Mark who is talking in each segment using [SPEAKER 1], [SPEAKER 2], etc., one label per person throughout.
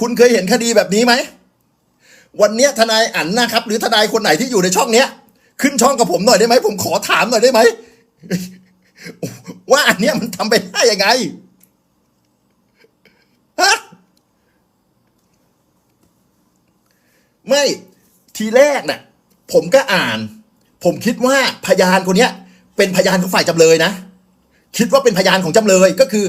[SPEAKER 1] คุณเคยเห็นคดีแบบนี้ไหม วันนี้ทนายอั๋นนะครับ หรือทนายคนไหนที่อยู่ในช่องเนี้ย ขึ้นช่องกับผมหน่อยได้ไหม ผมขอถามหน่อยได้ไหม ว่าอันเนี้ยมันทำไปได้ยังไงฮะไม่ทีแรกน่ะ ผมก็อ่าน ผมคิดว่าพยานคนเนี้ย เป็นพยานของฝ่ายจำเลยนะ คิดว่าเป็นพยานของจำเลยก็คือ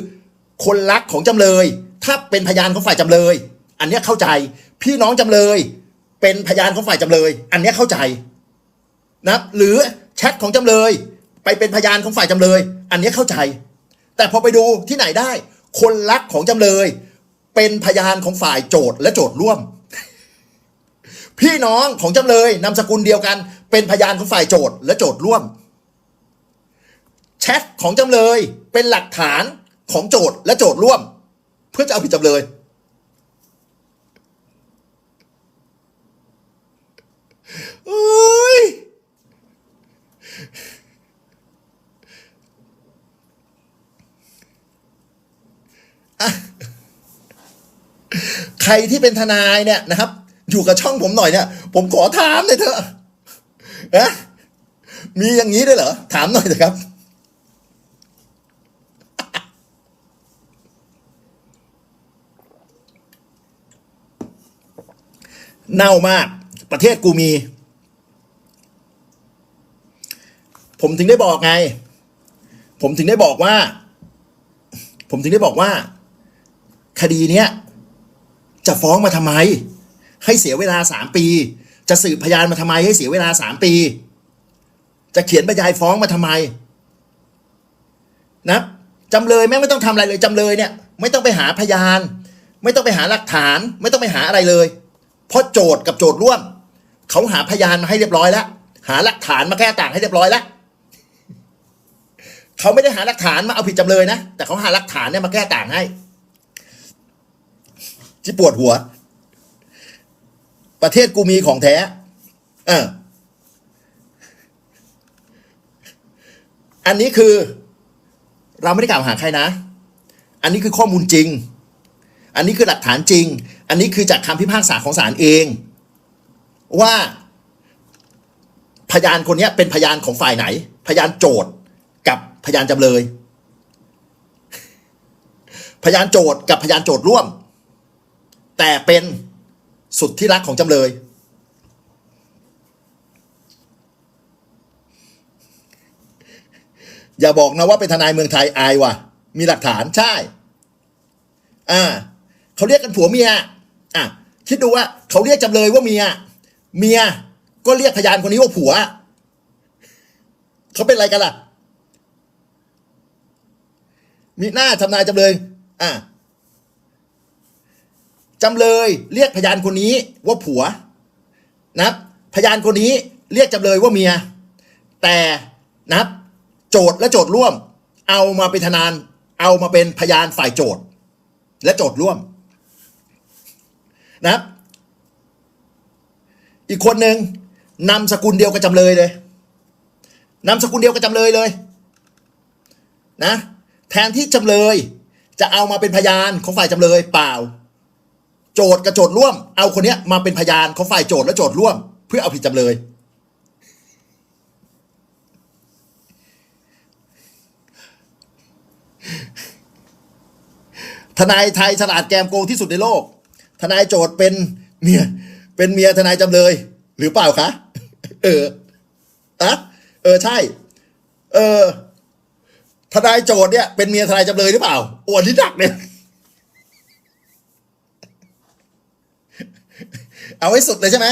[SPEAKER 1] คนรักของจำเลย ถ้าเป็นพยานของฝ่ายจำเลย อันเนี้ยเข้าใจ พี่น้องจำเลย เป็นพยานของฝ่ายจำเลย อันเนี้ยเข้าใจนะหรือแชทของจำเลย ไปเป็นพยานของฝ่ายจำเลย อันเนี้ยเข้าใจ แต่พอไปดูที่ไหนได้ คนรักของจำเลย เป็นพยานของฝ่ายโจทและโจทร่วม พี่น้องของจำเลยนามสกุลเดียวกัน เป็นพยานของฝ่ายโจทและโจทร่วมแชทของจำเลยเป็นหลักฐานของโจทและโจทร่วม เพื่อจะเอาผิดจำเลย อ้ยใครที่เป็นทนายเนี่ยนะครับ อยู่กับช่องผมหน่อยเนี่ย ผมขอถามเลยเถอะนะมีอย่างนี้ด้วยเหรอ ถามหน่อยเถอะครับเน่ามาก ประเทศกูมี ผมถึงได้บอกไง ผมถึงได้บอกว่า ผมถึงได้บอกว่า คดีเนี้ยจะฟ้องมาทำไม ให้เสียเวลาสามปี จะสืบพยานมาทำไม ให้เสียเวลาสามปี จะเขียนบรรยายฟ้องมาทำไม นะจำเลยแม่ไม่ต้องทำอะไรเลยจำเลยเนี่ย ไม่ต้องไปหาพยาน ไม่ต้องไปหาหลักฐาน ไม่ต้องไปหาอะไรเลย เพราะโจทย์กับโจทย์ร่วม เขาหาพยานมาให้เรียบร้อยแล้ว หาหลักฐานมาแก้ต่างให้เรียบร้อยแล้ว เขาไม่ได้หาหลักฐานมาเอาผิดจำเลยนะ แต่เขาหาหลักฐานเนี่ยมาแก้ต่างให้ ที่ปวดหัว ประเทศกูมีของแท้ เอออันนี้คือ เราไม่ได้กล่าวหาใครนะ อันนี้คือข้อมูลจริง อันนี้คือหลักฐานจริง อันนี้คือจากคำพิพากษาของศาลเอง ว่าพยานคนนี้เป็นพยานของฝ่ายไหน พยานโจทย์ พยานจำเลย พยานโจทย์กับพยานโจทย์ร่วม แต่เป็นสุดที่รักของจำเลย อย่าบอกนะว่าเป็นทนายเมืองไทยอายว่ะ มีหลักฐานใช่ อ่าเขาเรียกกันผัวเมีย อะคิดดูว่าเขาเรียกจำเลยว่าเมีย เมียก็เรียกพยานคนนี้ว่าผัว เขาเป็นอะไรกันล่ะ มีหน้าทำนายจำเลย อะจำเลยเรียกพยานคนนี้ว่าผัวนะครับ พยานคนนี้เรียกจำเลยว่าเมีย แต่นะครับ โจทย์และโจทย์ร่วม เอามาเป็นทนานเอามาเป็นพยานฝ่ายโจทย์ และโจทย์ร่วม นะครับ อีกคนหนึ่งนามสกุลเดียวกับจำเลยเลยนามสกุลเดียวกับจำเลยเลย นะ แทนที่จำเลย จะเอามาเป็นพยานของฝ่ายจำเลยเปล่า โจทย์กับโจทย์ร่วม เอาคนเนี้ยมาเป็นพยานของฝ่ายโจทย์และโจทย์ร่วม เพื่อเอาผิดจำเลย ทนายไทยฉลาดแกมโกงที่สุดในโลก ทนายโจทย์เป็นเมียเป็นเมียทนายจำเลย หรือเปล่าคะ เอออะเออใช่ เออ ทนายโจทย์เนี่ยเป็นเมียทนายจำเลยหรือเปล่าอวดที่ดักเนี่ยเอาให้สุดเลยใช่ไหม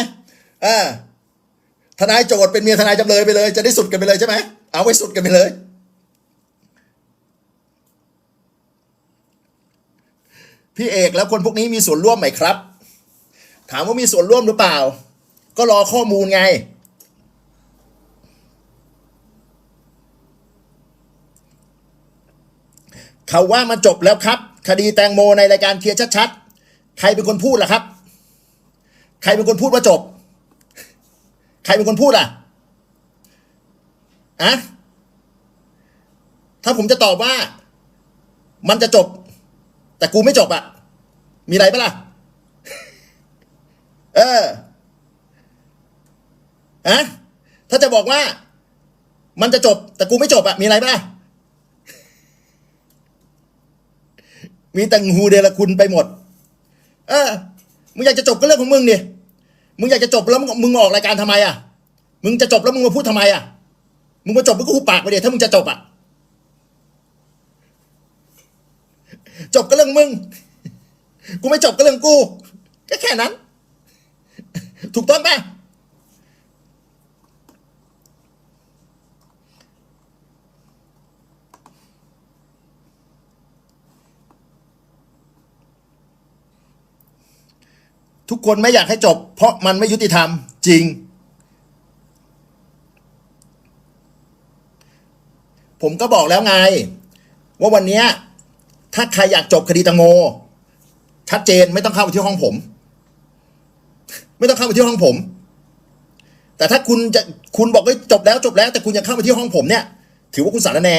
[SPEAKER 1] อ่าทนายโจทย์เป็นเมียทนายจำเลยไปเลย จะได้สุดกันไปเลยใช่ไหมเอาให้สุดกันไปเลย พี่เอกแล้วคนพวกนี้มีส่วนร่วมไหมครับ ถามว่ามีส่วนร่วมหรือเปล่า ก็รอข้อมูลไง เขาว่ามันจบแล้วครับ คดีแตงโมในรายการเคลียร์ชัดๆ ใครเป็นคนพูดล่ะครับ ใครเป็นคนพูดว่าจบ ใครเป็นคนพูดล่ะอะถ้าผมจะตอบว่า มันจะจบ แต่กูไม่จบอะมีอะไรปะล่ะ เอออะถ้าจะบอกว่า มันจะจบ แต่กูไม่จบอะมีอะไรบ้าง มีแต่งูเดรคุณไปหมด เออ มึงอยากจะจบก็เรื่องของมึงดิ มึงอยากจะจบแล้วมึงมึงออกรายการทำไมอะ มึงจะจบแล้วมึงมาพูดทำไมอะ มึงมาจบมึงก็หูปากไปเดี๋ยวถ้ามึงจะจบอะ จบก็เรื่องมึง กูไม่จบก็เรื่องกู ก็แค่นั้น ถูกต้องปะ ทุกคนไม่อยากให้จบ เพราะมันไม่ยุติธรรมจริง ผมก็บอกแล้วไง ว่าวันนี้ถ้าใครอยากจบคดีตังโม ชัดเจนไม่ต้องเข้าไปที่ห้องผม ไม่ต้องเข้าไปที่ห้องผม แต่ถ้าคุณจะคุณบอกว่าจบแล้วจบแล้ว แต่คุณยังเข้าไปที่ห้องผมเนี่ย ถือว่าคุณสารแหน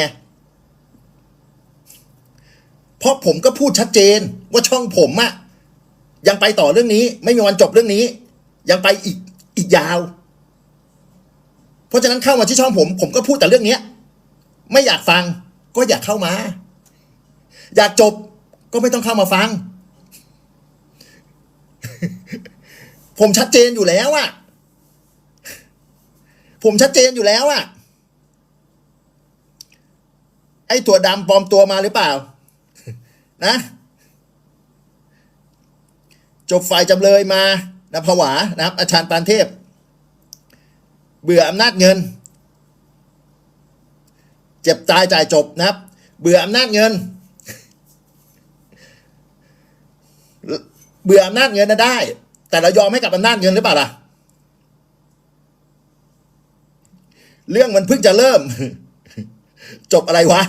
[SPEAKER 1] เพราะผมก็พูดชัดเจนว่าช่องผมอะ ยังไปต่อเรื่องนี้ ไม่มีวันจบเรื่องนี้ ยังไปอีกอีกยาว เพราะฉะนั้นเข้ามาที่ช่องผม ผมก็พูดแต่เรื่องเนี้ย ไม่อยากฟังก็อยากเข้ามา อยากจบก็ไม่ต้องเข้ามาฟัง ผมชัดเจนอยู่แล้วอะผมชัดเจนอยู่แล้วอะไอ้ตัวดำปลอมตัวมาหรือเปล่า นะ จบฝ่ายจำเลยมานะผวานะครับ อาจารย์ปานเทพ เบื่ออำนาจเงิน เจ็บตายจ่ายจบนะครับ เบื่ออำนาจเงิน เบื่ออำนาจเงินนะได้ แต่เรายอมให้กับอำนาจเงินหรือเปล่าล่ะเรื่องมันเพิ่งจะเริ่ม จบอะไรวะ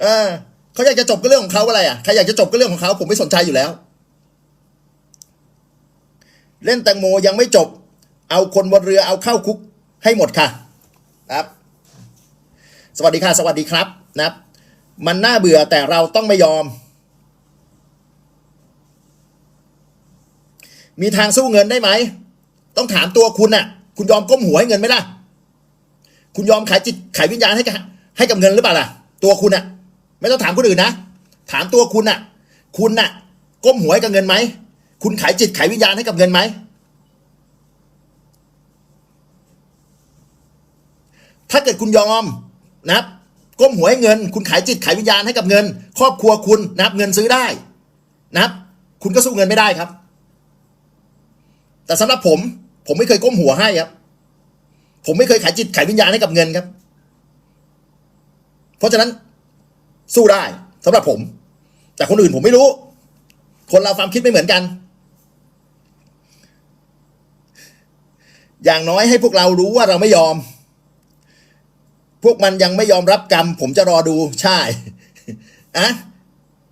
[SPEAKER 1] เออเขาอยากจะจบก็เรื่องของเขาอะไรอะใครอยากจะจบก็เรื่องของเขาผมไม่สนใจอยู่แล้ว เล่นแตงโมยังไม่จบ เอาคนบนเรือเอาเข้าคุกให้หมดค่ะครับ สวัสดีค่ะ สวัสดีครับนะครับ มันน่าเบื่อแต่เราต้องไม่ยอม มีทางสู้เงินได้ไหม ต้องถามตัวคุณน่ะ คุณยอมก้มหัวให้เงินไหมล่ะ คุณยอมขายจิตขายวิญญาณให้กับให้กับเงินหรือเปล่าล่ะ ตัวคุณน่ะ ไม่ต้องถามคนอื่นนะ ถามตัวคุณน่ะ คุณน่ะ ก้มหัวให้กับเงินไหม คุณขายจิตขายวิญญาณให้กับเงินไหม ถ้าเกิดคุณยอมนะครับก้มหัวให้เงิน คุณขายจิตขายวิญญาณให้กับเงิน ครอบครัวคุณนะครับเงินซื้อได้นะครับ คุณก็สู้เงินไม่ได้ครับ แต่สำหรับผม ผมไม่เคยก้มหัวให้ครับ ผมไม่เคยขายจิตขายวิญญาณให้กับเงินครับ เพราะฉะนั้นสู้ได้สำหรับผม แต่คนอื่นผมไม่รู้ คนเราความคิดไม่เหมือนกัน อย่างน้อยให้พวกเรารู้ว่าเราไม่ยอม พวกมันยังไม่ยอมรับกรรม ผมจะรอดูใช่อะ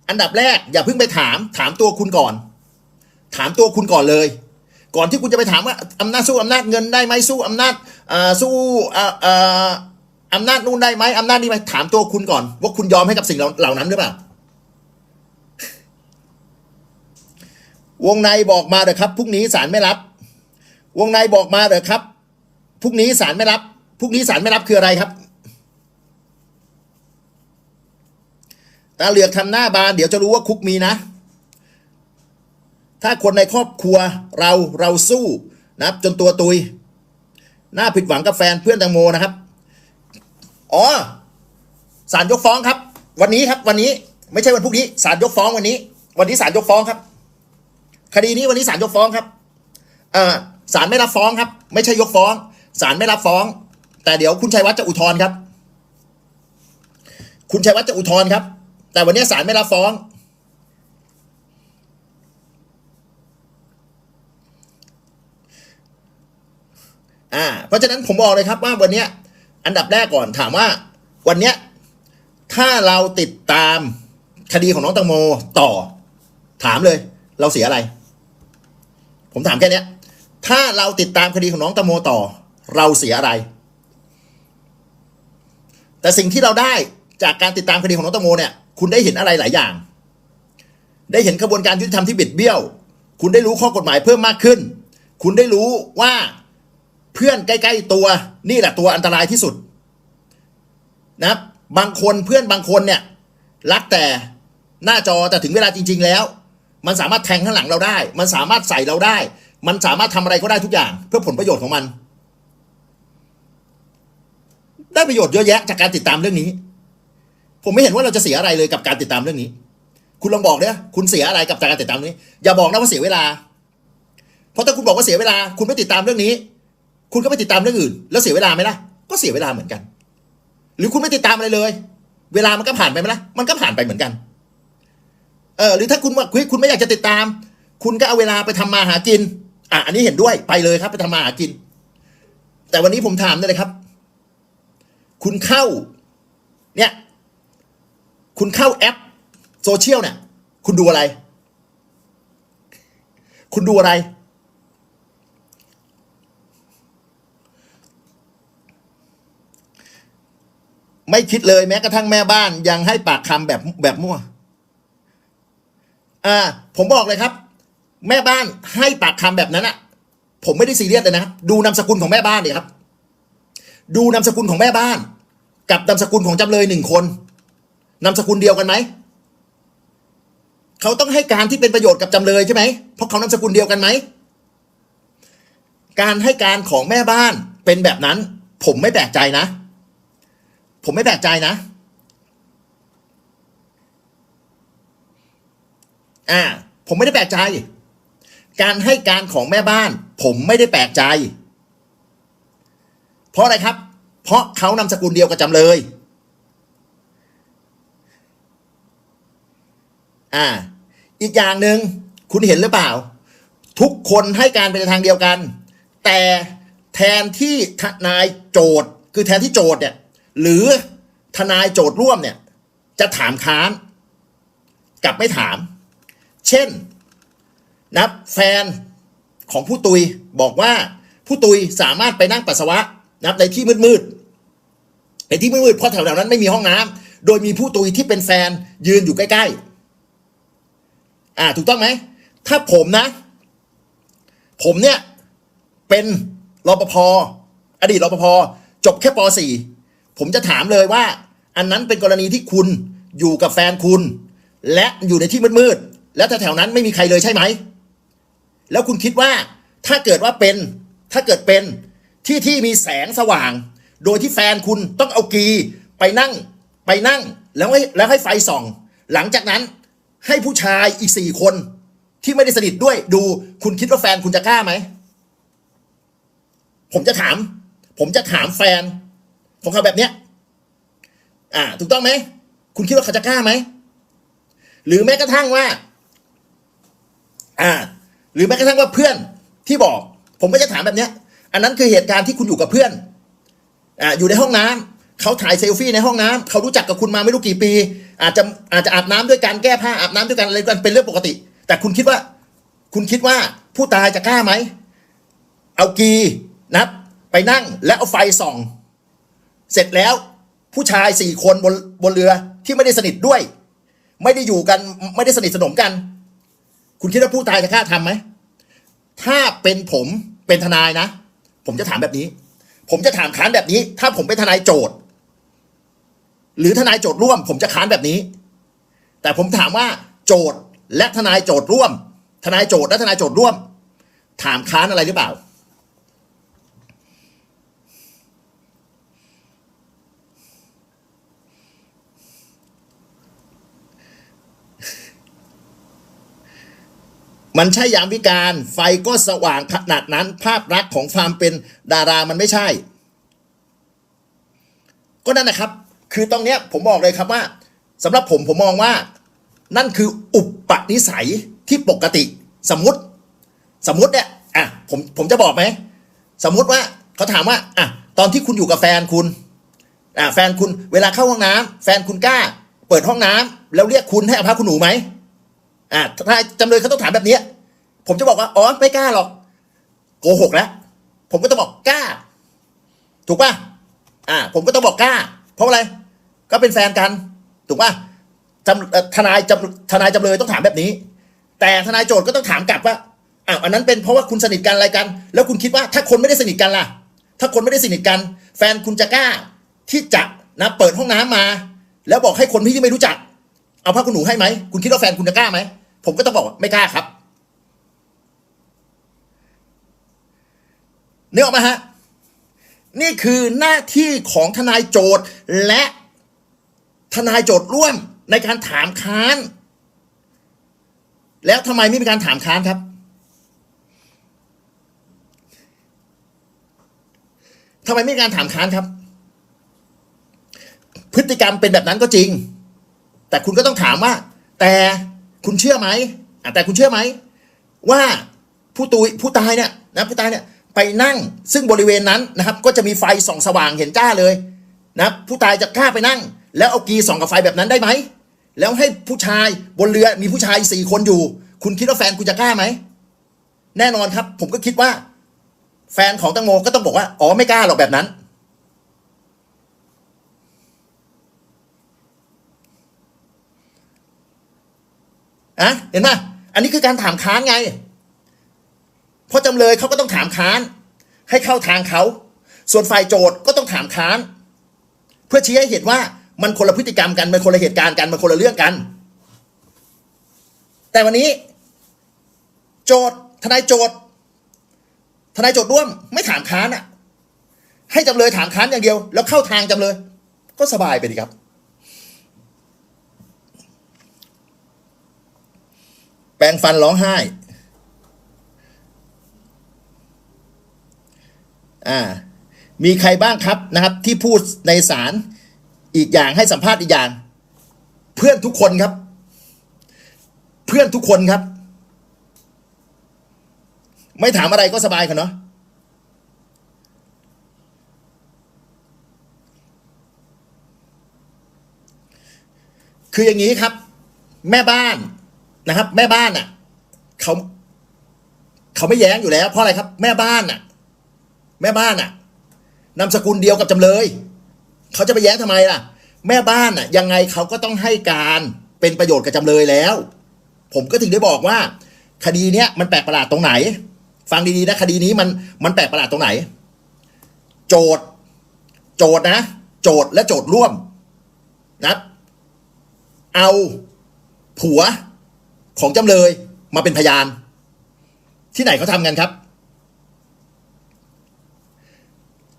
[SPEAKER 1] อันดับแรก อย่าเพิ่งไปถาม ถามตัวคุณก่อน ถามตัวคุณก่อนเลย ก่อนที่คุณจะไปถามว่าอำนาจสู้อำนาจเงินได้ไหมสู้อำนาจสู้อำนาจนู่นได้ไหมอำนาจนี้ไหมถามตัวคุณก่อน ว่าคุณยอมให้กับสิ่งเหล่าเหล่านั้นหรือเปล่าวงในบอกมาเถอะครับพรุ่งนี้ศาลไม่รับ วงในบอกมาเถอะครับพรุ่งนี้ศาลไม่รับพรุ่งนี้ศาลไม่รับคืออะไรครับตาเหลือกทำหน้าบานเดี๋ยวจะรู้ว่าคุกมีนะ ถ้าคนในครอบครัวเราเราสู้นะครับ จนตัวตุย หน้าผิดหวังกับแฟนเพื่อนแตงโมนะครับ อ๋อศาลยกฟ้องครับ วันนี้ครับ วันนี้ไม่ใช่วันพรุ่งนี้ศาลยกฟ้องวันนี้ วันนี้ศาลยกฟ้องครับ คดีนี้วันนี้ศาลยกฟ้องครับอ่อ ศาลไม่รับฟ้องครับ ไม่ใช่ยกฟ้องศาลไม่รับฟ้อง แต่เดี๋ยวคุณชัยวัฒน์จะอุทธรณ์ครับ คุณชัยวัฒน์จะอุทธรณ์ครับ แต่วันนี้ศาลไม่รับฟ้อง อ่า เพราะฉะนั้นผมบอกเลยครับว่าวันนี้อันดับแรกก่อนถามว่า วันนี้ถ้าเราติดตามคดีของน้องตังโมต่อ ถามเลย เราเสียอะไร ผมถามแค่นี้ ถ้าเราติดตามคดีของน้องตังโมต่อ เราเสียอะไร แต่สิ่งที่เราได้จากการติดตามคดีของน้องตังโมเนี่ย คุณได้เห็นอะไรหลายอย่าง ได้เห็นกระบวนการยุติธรรมที่บิดเบี้ยว คุณได้รู้ข้อกฎหมายเพิ่มมากขึ้น คุณได้รู้ว่าเพื่อนใกล้ ๆ ตัวนี่แหละตัวอันตรายที่สุดนะบบางคนเพื่อนบางคนเนี่ยรักแต่หน้าจอแต่ถึงเวลาจริง ๆ แล้ว มันสามารถแทงข้างหลังเราได้ มันสามารถใส่เราได้ มันสามารถทำอะไรก็ได้ทุกอย่าง เพื่อผลประโยชน์ของมัน ได้ประโยชน์เยอะแยะจากการติดตามเรื่องนี้ ผมไม่เห็นว่าเราจะเสียอะไรเลยกับการติดตามเรื่องนี้ คุณลองบอกเนี่ยคุณเสียอะไรกับการติดตามเรื่องนี้ อย่าบอกนะว่าเสียเวลา เพราะถ้าคุณบอกว่าเสียเวลา คุณไม่ติดตามเรื่องนี้ คุณก็ไปติดตามเรื่องอื่น แล้วเสียเวลาไหมล่ะ ก็เสียเวลาเหมือนกัน หรือคุณไม่ติดตามอะไรเลย เวลามันก็ผ่านไปไหมล่ะ มันก็ผ่านไปเหมือนกัน เออ หรือถ้าคุณว่าเฮ้ยคุณไม่อยากจะติดตาม คุณก็เอาเวลาไปทำมาหากิน อะอันนี้เห็นด้วยไปเลยครับไปทำมาหากิน แต่วันนี้ผมถามเลยครับ คุณเข้า เนี่ย คุณเข้าแอปโซเชียลเนี่ย คุณดูอะไร คุณดูอะไร ไม่คิดเลยแม้กระทั่งแม่บ้านยังให้ปากคำแบบแบบมั่ว อ่า ผมบอกเลยครับ แม่บ้านให้ปากคำแบบนั้นอะผมไม่ได้ซีเรียสเลยนะครับ ดูนามสกุลของแม่บ้านเดี๋ยครับ ดูนามสกุลของแม่บ้าน กับนามสกุลของจำเลยหนึ่งคนนามสกุลเดียวกันไหมเขาต้องให้การที่เป็นประโยชน์กับจำเลยใช่ไหมเพราะเขานามสกุลเดียวกันไหมการให้การของแม่บ้านเป็นแบบนั้น ผมไม่แปลกใจนะ ผมไม่แปลกใจนะอ่าผมไม่ได้แปลกใจ การให้การของแม่บ้าน ผมไม่ได้แปลกใจ เพราะอะไรครับ เพราะเขานามสกุลเดียวกับจำเลย อ่า อีกอย่างหนึ่งคุณเห็นหรือเปล่า ทุกคนให้การเป็นทางเดียวกัน แต่แทนที่ทนายโจทย์คือแทนที่โจทย์เนี่ย หรือทนายโจทย์ร่วมเนี่ย จะถามค้าน กลับไม่ถาม เช่น นะแฟนของผู้ตุยบอกว่าผู้ตุยสามารถไปนั่งปัสสาวะนะในที่มืดๆในที่มืดๆเพราะแถวๆนั้นไม่มีห้องน้ำโดยมีผู้ตุยที่เป็นแฟนยืนอยู่ใกล้ๆ อ่าถูกต้องไหม ถ้าผมนะ ผมเนี่ย เป็นรปภอดีตรปภจบแค่ป .4 ผมจะถามเลยว่า อันนั้นเป็นกรณีที่คุณอยู่กับแฟนคุณ และอยู่ในที่มืดๆ แล้วแถวๆนั้นไม่มีใครเลยใช่ไหม แล้วคุณคิดว่าถ้าเกิดว่าเป็นถ้าเกิดเป็นที่ที่มีแสงสว่าง โดยที่แฟนคุณต้องเอากีไปนั่งไปนั่งแล้วให้แล้วให้ไฟส่อง หลังจากนั้นให้ผู้ชายอีกสี่คน ที่ไม่ได้สนิทด้วยดูคุณคิดว่าแฟนคุณจะกล้าไหม ผมจะถาม ผมจะถามแฟนของเขาแบบเนี้ยอ่า ถูกต้องไหม คุณคิดว่าเขาจะกล้าไหม หรือแม้กระทั่งว่า อ่า หรือแม้กระทั่งว่าเพื่อนที่บอก ผมก็จะถามแบบเนี้ย อันนั้นคือเหตุการณ์ที่คุณอยู่กับเพื่อนอ่าอยู่ในห้องน้ำเขาถ่ายเซลฟี่ในห้องน้ำเขารู้จักกับคุณมาไม่รู้กี่ปี อาจจะอาจจะอาบน้ำด้วยกันแก้ผ้าอาบน้ำด้วยกันอะไรกันเป็นเรื่องปกติ แต่คุณคิดว่า คุณคิดว่าผู้ตายจะกล้าไหมเอากีนับไปนั่งแล้วเอาไฟส่อง เสร็จแล้วผู้ชายสี่คนบนบนเรือที่ไม่ได้สนิทด้วย ไม่ได้อยู่กันไม่ได้สนิทสนมกัน คุณคิดว่าผู้ตายจะกล้าทำไหม ถ้าเป็นผมเป็นทนายนะ ผมจะถามแบบนี้ ผมจะถามค้านแบบนี้ ถ้าผมเป็นทนายโจทย์ หรือทนายโจทย์ร่วม ผมจะค้านแบบนี้ แต่ผมถามว่าโจทย์และทนายโจทย์ร่วม ทนายโจทย์และทนายโจทย์ร่วม ถามค้านอะไรหรือเปล่า มันใช่ยามวิการไฟก็สว่างขนาดนั้น ภาพลักษณ์ของความเป็นดารามันไม่ใช่ ก็นั่นนะครับ คือตรงเนี้ยผมบอกเลยครับว่าสำหรับผมผมมองว่า นั่นคืออุปนิสัยที่ปกติสมมติ สมมติเนี่ยอะผมผมจะบอกไหมสมมุติว่าเขาถามว่าอะตอนที่คุณอยู่กับแฟนคุณอะแฟนคุณเวลาเข้าห้องน้ำแฟนคุณกล้า เปิดห้องน้ำแล้วเรียกคุณให้อภัยคุณหนูไหม อ่าถ้าจำเลยเขาต้องถามแบบนี้ ผมจะบอกว่าอ๋อไม่กล้าหรอกโกหกแล้วผมก็ต้องบอกกล้า ถูกป่ะอ่า ผมก็ต้องบอกกล้า เพราะอะไร ก็เป็นแฟนกัน ถูกป่ะจำทนายจำทนายจำเลยต้องถามแบบนี้ แต่ทนายโจทย์ก็ต้องถามกลับว่าอ้าวอันนั้นเป็นเพราะว่าคุณสนิทกันอะไรกัน แล้วคุณคิดว่าถ้าคนไม่ได้สนิทกันล่ะ ถ้าคนไม่ได้สนิทกัน แฟนคุณจะกล้า ที่จะนะเปิดห้องน้ำมา แล้วบอกให้คนที่ไม่รู้จัก เอาผ้าคุณหนูให้ไหมคุณคิดว่าแฟนคุณจะกล้าไหม ผมก็ต้องบอกว่าไม่กล้าครับนึกออกไหมาฮะ นี่คือหน้าที่ของทนายโจทย์และทนายโจทย์ร่วมในการถามค้าน แล้วทำไมไม่มีการถามค้านครับทำไมไม่มีการถามค้านครับ พฤติกรรมเป็นแบบนั้นก็จริง แต่คุณก็ต้องถามว่า แต่ คุณเชื่อไหมอะแต่คุณเชื่อไหมว่าผู้ตุยผู้ตายเนี่ยนะผู้ตายเนี่ยไปนั่งซึ่งบริเวณนั้นนะครับ ก็จะมีไฟส่องสว่างเห็นจ้าเลยนะผู้ตายจะกล้าไปนั่ง แล้วเอากีส่องกับไฟแบบนั้นได้ไหมแล้วให้ผู้ชายบนเรือมีผู้ชายสี่คนอยู่ คุณคิดว่าแฟนคุณจะกล้าไหมแน่นอนครับ ผมก็คิดว่า แฟนของตังโมก็ต้องบอกว่าอ๋อไม่กล้าหรอกแบบนั้น อะเห็นไหมอันนี้คือการถามค้านไง เพราะจำเลยเขาก็ต้องถามค้าน ให้เข้าทางเขาส่วนฝ่ายโจทย์ก็ต้องถามค้าน เพื่อชี้ให้เห็นว่ามันคนละพฤติกรรมกันมันคนละเหตุการณ์กันมันคนละเรื่องกัน แต่วันนี้ โจทย์ทนายโจทย์ทนายโจทย์ร่วมไม่ถามค้านอะ ให้จำเลยถามค้านอย่างเดียว แล้วเข้าทางจำเลย ก็สบายไปดีครับ ปรงฟันร้องไห้ อ่า มีใครบ้างครับนะครับ ที่พูดในศาลอีกอย่างให้สัมภาษณ์อีกอย่าง เพื่อนทุกคนครับ เพื่อนทุกคนครับ ไม่ถามอะไรก็สบายกันเนาะคืออย่างนี้ครับ แม่บ้าน นะครับ แม่บ้านอะเขาเขาไม่แย้งอยู่แล้ว เพราะอะไรครับ แม่บ้านอะ แม่บ้านอะนามสกุลเดียวกับจำเลยเขาจะไปแย้งทำไมล่ะ แม่บ้านอะ ยังไงเขาก็ต้องให้การเป็นประโยชน์กับจำเลยแล้ว ผมก็ถึงได้บอกว่า คดีเนี้ยมันแปลกประหลาดตรงไหน ฟังดีๆนะคดีนี้มันมันแปลกประหลาดตรงไหน โจทย์โจทย์นะ โจทย์และโจทย์ร่วมนะเอาผัว ของจำเลยมาเป็นพยาน ที่ไหนเขาทำกันครับ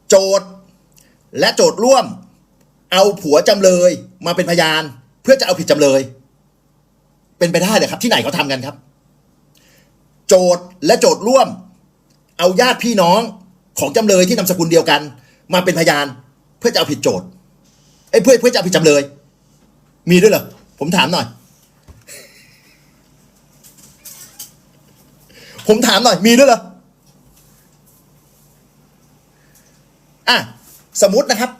[SPEAKER 1] โจทย์และโจทย์ร่วม เอาผัวจำเลยมาเป็นพยาน เพื่อจะเอาผิดจำเลย เป็นไปได้เลยครับ ที่ไหนเขาทำกันครับ โจทย์และโจทย์ร่วม เอาญาติพี่น้องของจำเลยที่นามสกุลเดียวกัน มาเป็นพยาน เพื่อจะเอาผิดโจทย์ไอ้เพื่อเพื่อจะเอาผิดจำเลย มีด้วยเหรอผมถามหน่อย ผมถามหน่อยมีด้วยเหรออะสมมตินะครับ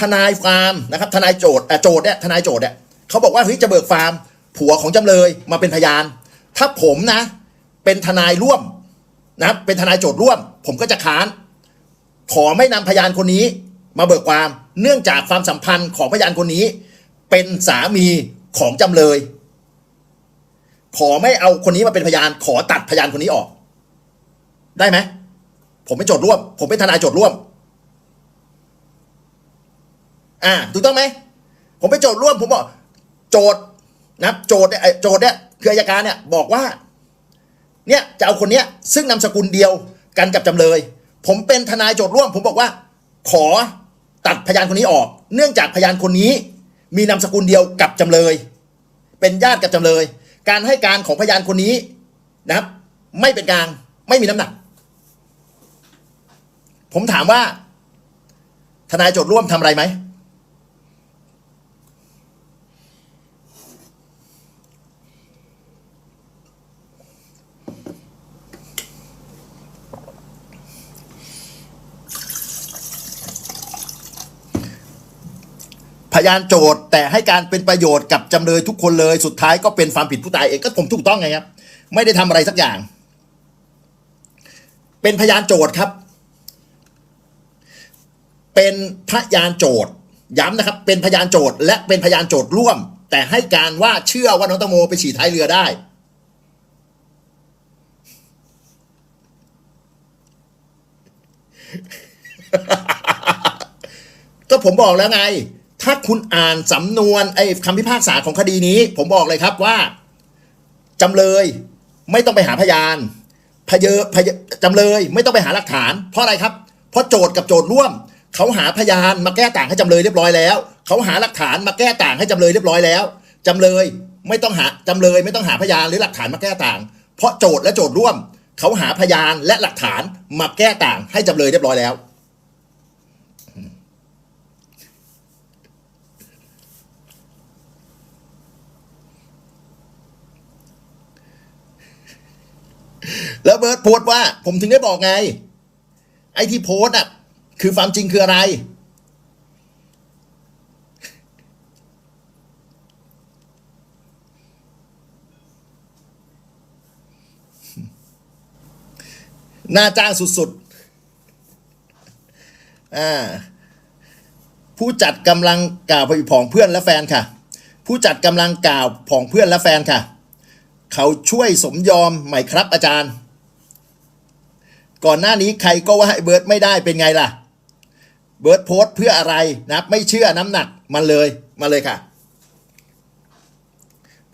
[SPEAKER 1] ทนายฟาร์มนะครับ ทนายโจทย์อะโจทย์เนี่ยทนายโจทย์เนี่ยเขาบอกว่าเฮ้ยจะเบิกฟาร์ม ผัวของจำเลยมาเป็นพยาน ถ้าผมนะ เป็นทนายร่วมนะครับ เป็นทนายโจทย์ร่วม ผมก็จะค้าน ขอไม่นำพยานคนนี้ มาเบิกความเนื่องจากความสัมพันธ์ของพยานคนนี้ เป็นสามีของจำเลย ขอไม่เอาคนนี้มาเป็นพยาน ขอตัดพยานคนนี้ออก ได้ไหมผมเป็นโจทย์ร่วม ผมเป็นทนายโจทย์ร่วม อ่าถูกต้องไหมผมเป็นโจทย์ร่วม ผมบอกโจทย์นะโจทย์เนี่ยโจทย์เนี่ยคืออัยการเนี่ยบอกว่า เนี่ยจะเอาคนเนี้ย ซึ่งนามสกุลเดียวกันกับจำเลย ผมเป็นทนายโจทย์ร่วม ผมบอกว่า ขอตัดพยานคนนี้ออก เนื่องจากพยานคนนี้ มีนามสกุลเดียวกับจำเลย เป็นญาติกับจำเลย การให้การของพยานคนนี้นะครับ ไม่เป็นกลางไม่มีน้ำหนัก ผมถามว่า ทนายโจทย์ร่วมทำอะไรไหม พยานโจทย์ แต่ให้การเป็นประโยชน์กับจำเลยทุกคนเลย สุดท้ายก็เป็นความผิดผู้ตายเองก็ผมถูกต้องไงครับ ไม่ได้ทำอะไรสักอย่าง เป็นพยานโจทย์ครับ เป็นพยานโจทย์ย้ำนะครับ เป็นพยานโจทย์และเป็นพยานโจทย์ร่วม แต่ให้การว่าเชื่อว่าน้องตงโมไปฉี่ท้ายเรือได้ก็ผมบอกแล้วไง ถ้าคุณอ่านสำนวนไอ้คำพิพากษาของคดีนี้ ผมบอกเลยครับว่าจำเลยไม่ต้องไปหาพยานพยพยจำเลยไม่ต้องไปหาหลักฐาน เพราะอะไรครับ เพราะโจทย์กับโจทย์ร่วม เขาหาพยานมาแก้ต่างให้จำเลยเรียบร้อยแล้ว เขาหาหลักฐานมาแก้ต่างให้จำเลยเรียบร้อยแล้วจำเลยไม่ต้องหาจำเลยไม่ต้องหาพยานหรือหลักฐานมาแก้ต่าง เพราะโจทย์และโจทย์ร่วม เขาหาพยานและหลักฐานมาแก้ต่างให้จำเลยเรียบร้อยแล้ว แล้วเบิร์ตโพสต์ว่า ผมถึงได้บอกไง ไอ้ที่โพสต์อะ คือความจริงคืออะไร หน้าจ้างสุดๆ อ่า ผู้จัดกำลังกล่าวผองเพื่อนและแฟนค่ะ ผู้จัดกำลังกล่าวผองเพื่อนและแฟนค่ะ เขาช่วยสมยอมไหมครับอาจารย์ ก่อนหน้านี้ใครก็ว่าให้เบิร์ตไม่ได้เป็นไงล่ะ เบิร์ตโพสเพื่ออะไรนะครับไม่เชื่อน้ำหนักมันเลยมาเลยค่ะ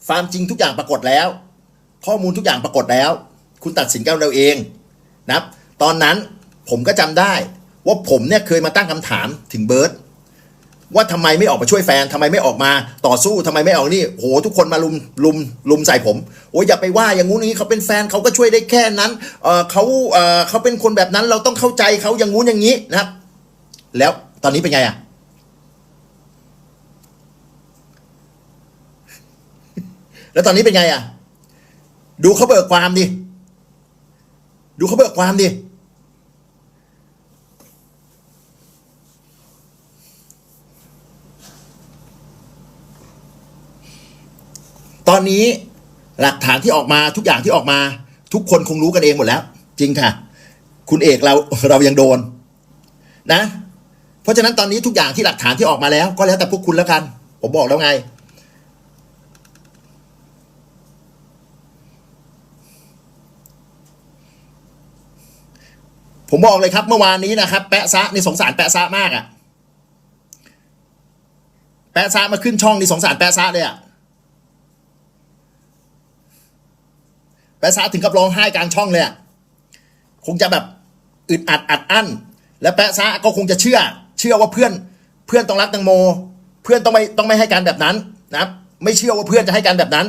[SPEAKER 1] ความจริงทุกอย่างปรากฏแล้ว ข้อมูลทุกอย่างปรากฏแล้ว คุณตัดสินกันเราเองนะครับ ตอนนั้นผมก็จำได้ว่าผมเนี่ยเคยมาตั้งคำถามถึงเบิร์ต ว่าทำไมไม่ออกมาช่วยแฟนทำไมไม่ออกมาต่อสู้ทำไมไม่ออกนี่โหทุกคนมาลุมลุมลุมใส่ผมโอ้ยอย่าไปว่าอย่างงู้นอย่างนี้เขาเป็นแฟนเขาก็ช่วยได้แค่นั้นเออเขาเออเขาเป็นคนแบบนั้นเราต้องเข้าใจเขาอย่างงู้นอย่างนี้นะครับ แล้วตอนนี้เป็นไงอะแล้วตอนนี้เป็นไงอะ ดูเขาเบิกความดิ ดูเขาเบิกความดิ ตอนนี้หลักฐานที่ออกมาทุกอย่างที่ออกมา ทุกคนคงรู้กันเองหมดแล้ว จริงค่ะ คุณเอกเราเรายังโดน นะ เพราะฉะนั้นตอนนี้ทุกอย่างที่หลักฐานที่ออกมาแล้ว ก็แล้วแต่พวกคุณแล้วกัน ผมบอกแล้วไง ผมบอกเลยครับ เมื่อวานนี้นะครับ แปะซะนี่สงสารแปะซะมากอะ่ะ แปะซะมาขึ้นช่องนี่สงสารแปะซะเลยอะ่ะ แปะซะถึงกับร้องไห้กลางช่องเลยคงจะแบบอึดอัดอัดอั้น และแปะซาก็คงจะเชื่อ เชื่อว่าเพื่อนเพื่อนต้องรักตังโม เพื่อนต้องไม่ต้องไม่ให้การแบบนั้นนะครับ ไม่เชื่อว่าเพื่อนจะให้การแบบนั้น